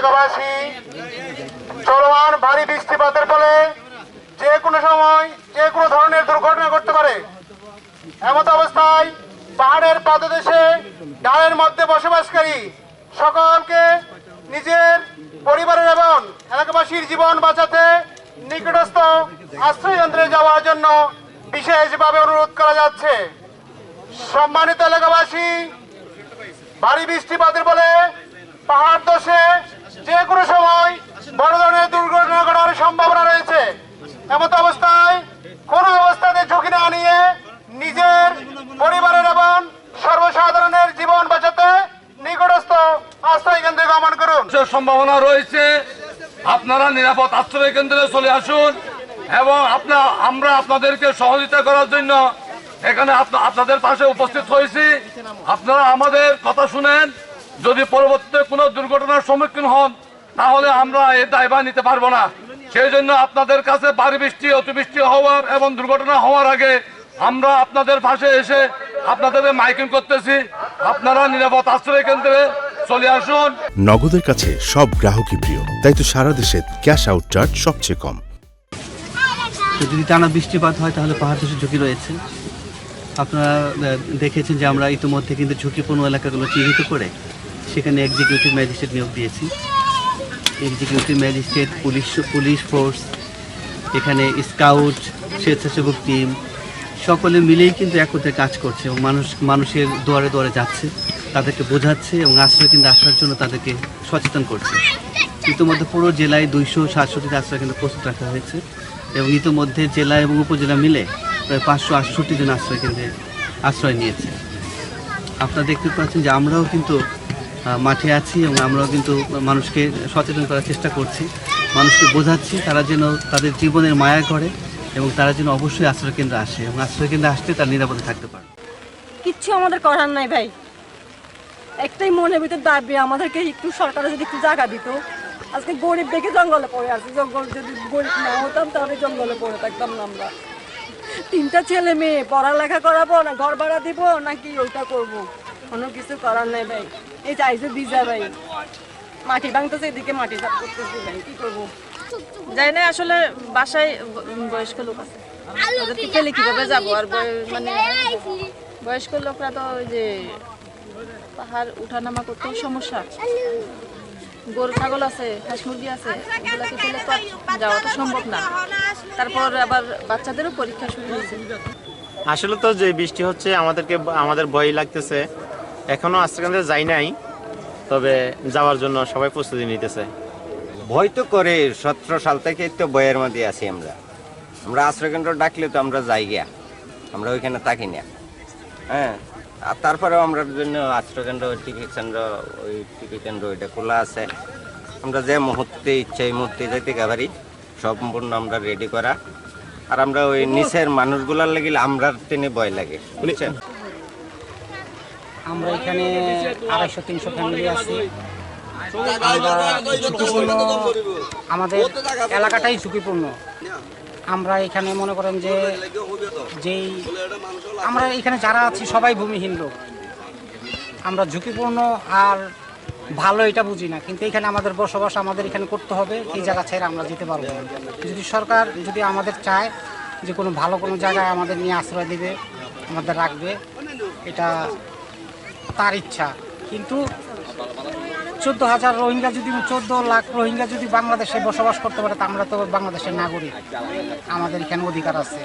এলাকাবাসী চলমান ভারী বৃষ্টিপাতের ফলে যে কোনো সময় যে কোনো ধরনের দুর্ঘটনা ঘটতে পারে। এমত অবস্থায় পাহাড়ের পাদদেশে ডালের মধ্যে বসবাসকারী সকলকে নিজের পরিবারের এবং এলাকাবাসীর জীবন বাঁচাতে নিকটস্থ আশ্রয় কেন্দ্রে যাওয়ার জন্য বিশেষভাবে অনুরোধ করা যাচ্ছে। সম্মানিত এলাকাবাসী, ভারী বৃষ্টিপাতের ফলে পাহাড় দশে যে কোনো সময় বড় ধরনের দুর্ঘটনা ঘটার সম্ভাবনা রয়েছে এমত অবস্থায় কোনো অবস্থাতে ঝুঁকি না নিয়ে নিজের পরিবারের এবং সর্বসাধারণের জীবন বাঁচাতে নিকটস্থ আশ্রয় কেন্দ্রে গমন করুন সমস্যার সম্ভাবনা রয়েছে। আপনারা নিরাপদ আশ্রয় কেন্দ্রে চলে আসুন এবং আপনার আমরা আপনাদেরকে সহযোগিতা করার জন্য এখানে আপনা- আপনাদের পাশে উপস্থিত হয়েছি। আপনারা আমাদের কথা শুনেন। যদি পরবর্তীতে কোনো দুর্ঘটনার সম্মুখীন হন, তাহলে আমরা এর দায়ভার নিতে পারব না। সেই জন্য আপনাদের কাছে বাড়ি বৃষ্টি অতিবৃষ্টি হওয়ার এবং দুর্ঘটনা হওয়ার আগে আমরা আপনাদের পাশে এসে আপনাদের মাইকিং করতেছি। আপনারা নিরাপদ আশ্রয় কেন্দ্রে চলে আসুন। নগদের কাছে সব গ্রাহকই প্রিয় তাই তো সারা দেশে ক্যাশ আউট চার্জ সবচেয়ে কম। তো যদি টানা বৃষ্টিপাত হয় তাহলে পাহাড় ধসের ঝুঁকি রয়েছে। আপনারা দেখেছেন যে আমরা ইতিমধ্যে কিন্তু ঝুঁকিপূর্ণ এলাকাগুলো চিহ্নিত করে সেখানে এক্সিকিউটিভ ম্যাজিস্ট্রেট নিয়োগ দিয়েছি। Executive magistrate police police force এখানে স্কাউট স্বেচ্ছাসেবক টিম সকলে মিলেই কিন্তু একত্রে কাজ করছে এবং মানুষ, মানুষের দুয়ারে দুয়ারে যাচ্ছে, তাদেরকে বোঝাচ্ছে এবং আশ্রয় কেন্দ্রে আসার জন্য তাদেরকে সচেতন করছে। ইতিমধ্যে পুরো জেলায় দুইশো সাতষট্টিতে আশ্রয় কেন্দ্র প্রস্তুত রাখা হয়েছে এবং ইতিমধ্যে জেলা এবং উপজেলা মিলে প্রায় পাঁচশো আটষট্টি জন আশ্রয় কেন্দ্রে আশ্রয় নিয়েছে। আপনারা দেখতে পাচ্ছেন যে আমরাও কিন্তু মাঠে আছি এবং আমরাও কিন্তু মানুষকে সচেতন করার চেষ্টা করছি, মানুষকে বোঝাচ্ছি তারা যেন তাদের জীবনের মায়া করে। এবং তারা যেন অবশ্যই আশ্রয় কেন্দ্রে আসে এবং আশ্রয় কেন্দ্রে আসলে তারা নিরাপদে থাকতে পারে। কিচ্ছু আমাদের করার নাই ভাই। একটাই মনের ভিতর দাবি, আমাদেরকে একটু সরকার যদি একটু জায়গা দিত। আজকে গরিব দেখে জঙ্গলে পড়ে আছি। জঙ্গল যদি গরিব না হতাম, তাহলে জঙ্গলে পড়ে থাকতাম না আমরা। তিনটা ছেলে মেয়ে, পড়ালেখা করাবো না, ঘর ভাড়া দিব নাকি ওইটা করব? কোনো কিছু করার নাই ভাই। এই চাইছে ভিজা ভাই। মাটি ভাঙতেছে, এদিকে মাটি সাফ করতেছি ভাই। কি করব? যাই না আসলে বাসায় বয়স্ক লোক আছে। ওদেরকে ফেলে কীভাবে যাব? আর মানে বয়স্ক লোকরা তো ওই যে পাহাড় উঠানামা করতেও সমস্যা গরু ছাগল আছে হাঁস মুরগি আছে এগুলাকে ফেলে তো যাওয়া তো সম্ভব না। তারপর আবার বাচ্চাদেরও পরীক্ষা শুরু হয়েছে। আসলে তো যে বৃষ্টি হচ্ছে আমাদেরকে আমাদের ভয় লাগতেছে। এখনও আশ্রয়কেন্দ্রে যাই নাই তবে যাওয়ার জন্য সবাই প্রস্তুতি নিতেছে। ভয় তো করে, সতেরো সাল থেকে তো বইয়ের মধ্যে আছি আমরা। আমরা আশ্রয়কেন্দ্র ডাকলে তো আমরা যাই গিয়া, আমরা ওইখানে থাকি না। হ্যাঁ আর তারপরেও আমরা জন্য আশ্রয়কেন্দ্র, টিকিট কেন্দ্র, ওই টিকিট কেন্দ্র ওইটা খোলা আছে। আমরা যে মুহূর্তে ইচ্ছা এই মুহূর্তে যাইতে পারি, সম্পূর্ণ আমরা রেডি করা। আর আমরা ওই নিচের মানুষগুলার লাগিলে আমরা টেনে ভয় লাগে, বুঝছেন? আমরা এখানে আড়াইশো, তিনশো ফ্যামিলি আছি। আমাদের এলাকাটাই ঝুঁকিপূর্ণ। আমরা এখানে মনে করেন যে যেই আমরা এখানে যারা আছি, সবাই ভূমিহীন লোক। আমরা ঝুঁকিপূর্ণ আর ভালো এটা বুঝি না। কিন্তু এখানে আমাদের বসবাস, আমাদের এখানে করতে হবে। এই জায়গা ছেড়ে আমরা যেতে পারব না। যদি সরকার যদি আমাদের চায় যে কোনো ভালো কোনো জায়গায় আমাদের নিয়ে আশ্রয় দেবে, আমাদের রাখবে, এটা তার ইচ্ছা। কিন্তু চোদ্দ হাজার রোহিঙ্গা যদি, চোদ্দ লাখ রোহিঙ্গা যদি বাংলাদেশে বসবাস করতে পারে, তা আমরা তো বাংলাদেশের নাগরিক। আমাদের এখানে অধিকার আছে।